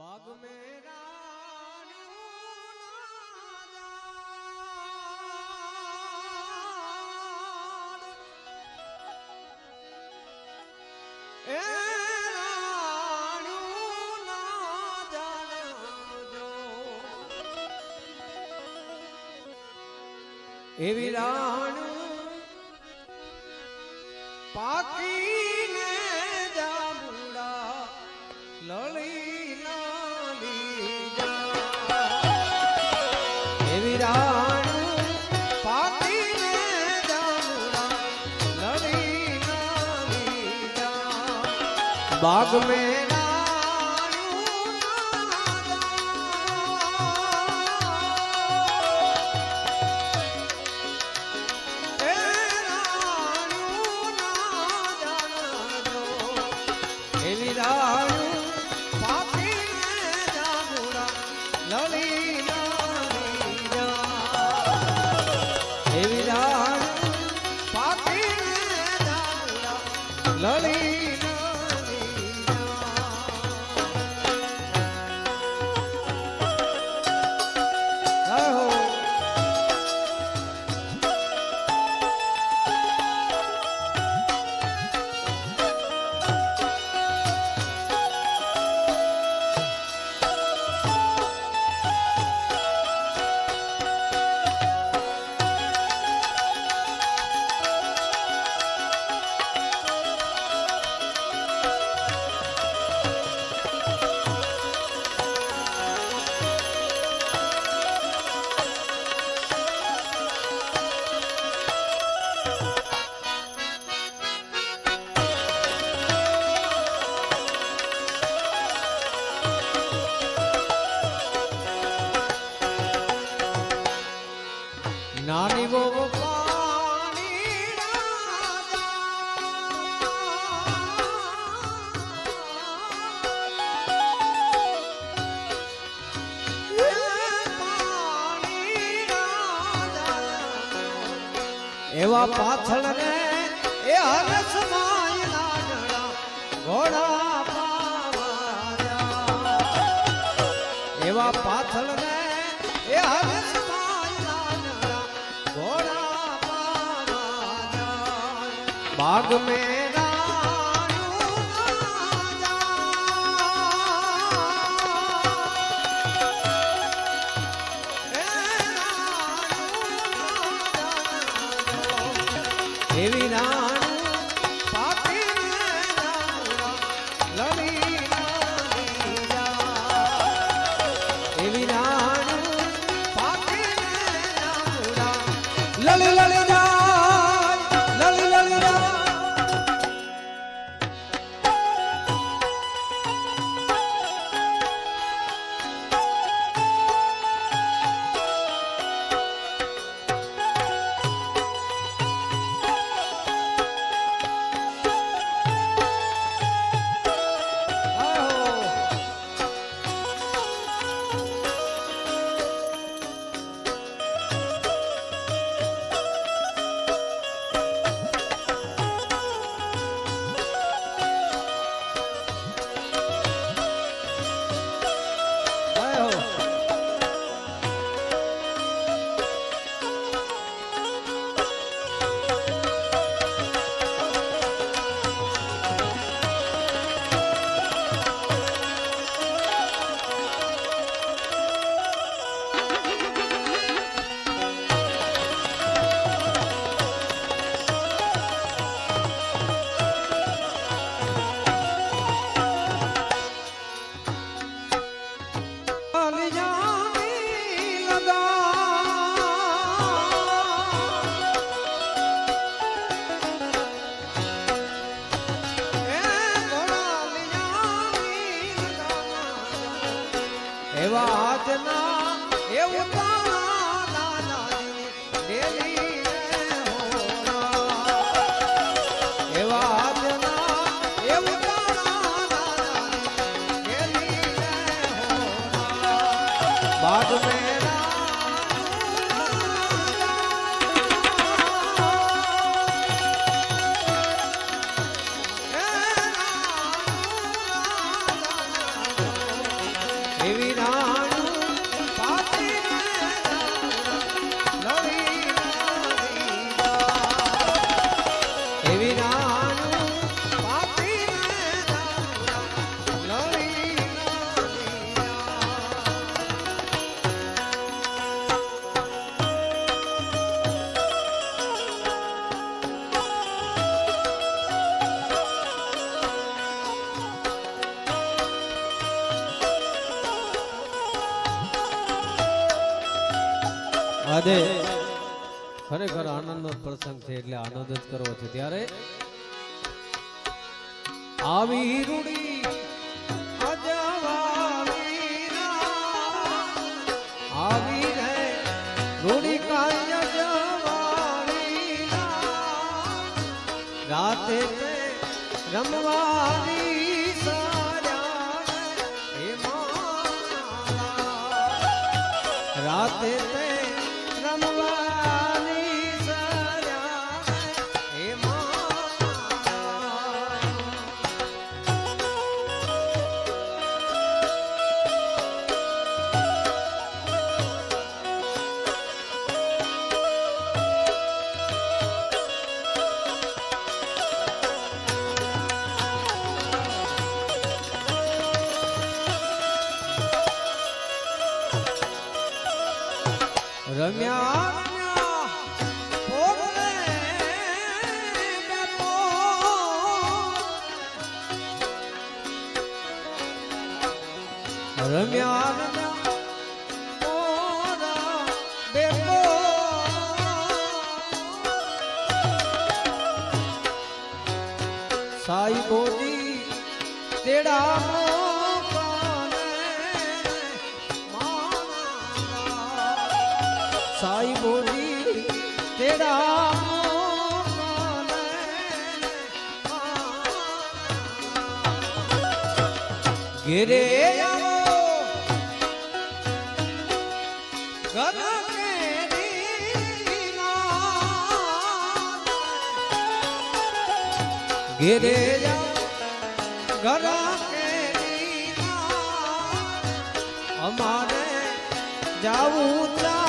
बाग मेरा એવી રાણું પાકીને જાબુડા લળી बाग में ઘોડા પાછળ ને એ હર્ષ ઘોડા બાગ મેં એવું આજે ખરેખર આનંદનો પ્રસંગ છે એટલે આનંદ જ કરવો છે ત્યારે આવી રૂડી. આવી રે રૂડી રાતે રમવાની રમ્યા રમ્યા બેઠો. સાઈબોજી તેડા साई बोली तेरा गिरे गिरे गरा के हमारे जाऊँ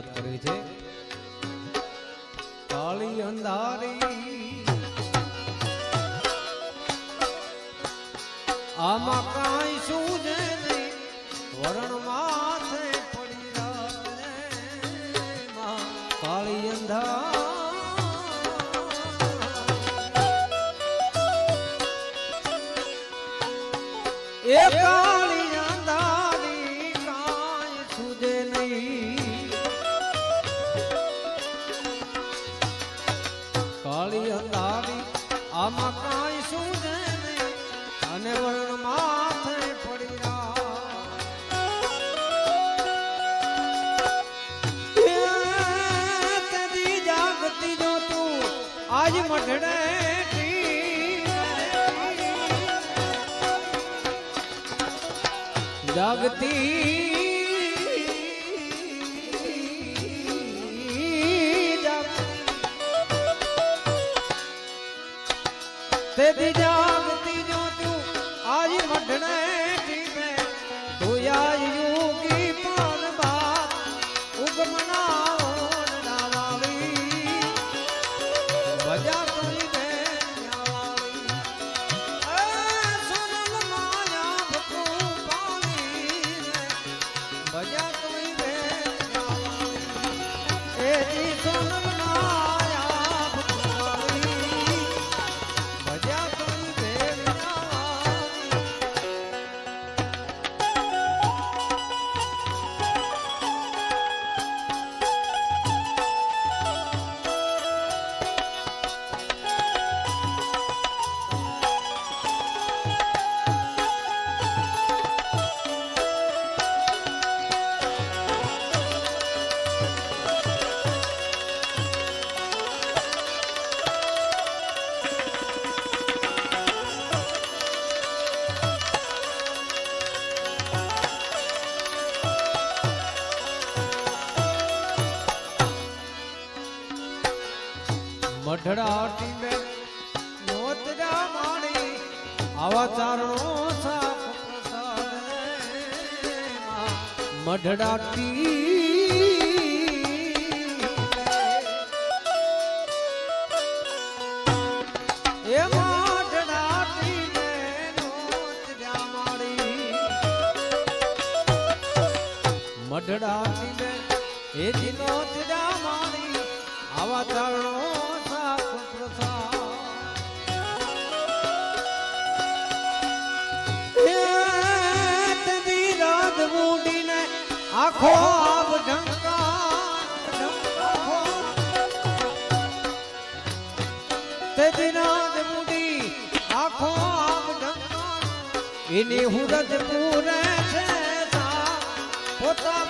યાદ કરવી છે. કાળી અંધારી. આમાં કાંઈ સૂજે નહીં, વરણ માથે પડી કાળી અંધારી. એ આજ મઢડે જાગતી. તે બીજા મઢડા ટીમે મોતરા માણી, આવા ચારણો સાપ પ્રસાદ મઢડા ટી એ દિનો તિડા માણી. આવા ચારણો એની હુરજ પૂરે છે પોતા